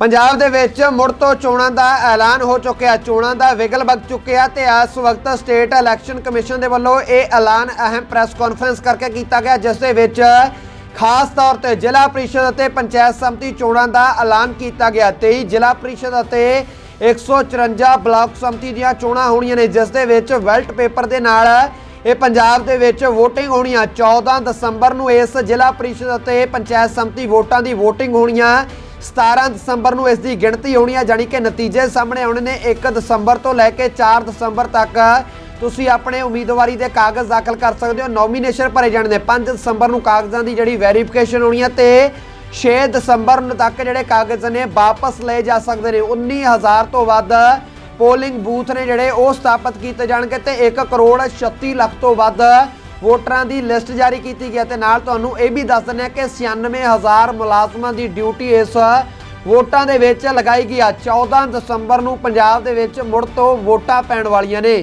ਪੰਜਾਬ ਦੇ ਵਿੱਚ ਮੁੜ ਤੋਂ ਚੋਣਾਂ ਦਾ ਐਲਾਨ ਹੋ ਚੁੱਕਿਆ। ਚੋਣਾਂ ਦਾ ਵਿਗਲ ਵਗ ਚੁੱਕਿਆ ਤੇ ਇਸ ਵਕਤ ਸਟੇਟ ਇਲੈਕਸ਼ਨ ਕਮਿਸ਼ਨ ਦੇ ਵੱਲੋਂ ਇਹ ਐਲਾਨ ਅਹਿਮ ਪ੍ਰੈਸ ਕਾਨਫਰੰਸ ਕਰਕੇ ਕੀਤਾ ਗਿਆ, ਜਿਸ ਦੇ ਵਿੱਚ ਖਾਸ ਤੌਰ ਤੇ ਜ਼ਿਲ੍ਹਾ ਪ੍ਰੀਸ਼ਦ ਅਤੇ ਪੰਚਾਇਤ ਸਮਿਤੀ ਚੋਣਾਂ ਦਾ ਐਲਾਨ ਕੀਤਾ ਗਿਆ। 23 ਜ਼ਿਲ੍ਹਾ ਪ੍ਰੀਸ਼ਦ ਅਤੇ 154 ਬਲਾਕ ਸਮਿਤੀ ਦੀਆਂ ਚੋਣਾਂ ਹੋਣੀਆਂ ਨੇ, ਜਿਸ ਦੇ ਵਿੱਚ ਵੈਲਟ ਪੇਪਰ ਦੇ ਨਾਲ ਇਹ ਪੰਜਾਬ ਦੇ ਵਿੱਚ VOTING ਹੋਣੀਆਂ। 14 ਦਸੰਬਰ ਨੂੰ ਇਸ ਜ਼ਿਲ੍ਹਾ ਪ੍ਰੀਸ਼ਦ ਅਤੇ ਪੰਚਾਇਤ ਸਮਿਤੀ ਵੋਟਾਂ ਦੀ VOTING ਹੋਣੀਆਂ। 17 ਦਸੰਬਰ ਨੂੰ ਇਸ ਦੀ ਗਿਣਤੀ ਹੋਣੀ ਹੈ ਜਾਨੀ ਕਿ ਨਤੀਜੇ ਸਾਹਮਣੇ ਆਉਣੇ ਨੇ 1 ਦਸੰਬਰ ਤੋਂ ਲੈ ਕੇ 4 ਦਸੰਬਰ ਤੱਕ। ਤੁਸੀਂ ਆਪਣੇ ਉਮੀਦਵਾਰੀ ਦੇ ਕਾਗਜ਼ ਦਾਖਲ ਕਰ ਸਕਦੇ ਹੋ। ਨੋਮੀਨੇਸ਼ਨ ਭਰੇ ਜਾਣੇ ਨੇ। 5 ਦਸੰਬਰ ਨੂੰ ਕਾਗਜ਼ਾਂ ਦੀ ਜਿਹੜੀ ਵੈਰੀਫਿਕੇਸ਼ਨ ਹੋਣੀ ਹੈ ਤੇ 6 ਦਸੰਬਰ ਨੂੰ ਤੱਕ ਜਿਹੜੇ ਕਾਗਜ਼ ਨੇ ਵਾਪਸ ਲਏ ਜਾ ਸਕਦੇ ਨੇ। 19000 ਤੋਂ ਵੱਧ ਪੋਲਿੰਗ ਬੂਥ ਨੇ ਜਿਹੜੇ ਉਹ ਸਥਾਪਿਤ ਕੀਤੇ ਜਾਣਗੇ ਤੇ 1 ਕਰੋੜ 36 ਲੱਖ ਤੋਂ ਵੱਧ ਵੋਟਰਾਂ ਦੀ ਲਿਸਟ ਜਾਰੀ ਕੀਤੀ ਗਈ ਹੈ ਤੇ ਨਾਲ ਤੁਹਾਨੂੰ ਇਹ ਵੀ ਦੱਸ ਦਿੰਦੇ ਹਾਂ ਕਿ 96000 ਮੁਲਾਜ਼ਮਾਂ ਦੀ ਡਿਊਟੀ ਇਸ ਵੋਟਾਂ ਦੇ ਵਿੱਚ ਲਗਾਈ ਗਈ ਆ। 14 ਦਸੰਬਰ ਨੂੰ ਪੰਜਾਬ ਦੇ ਵਿੱਚ ਮੁੜ ਤੋਂ ਵੋਟਾਂ ਪੈਣ ਵਾਲੀਆਂ ਨੇ।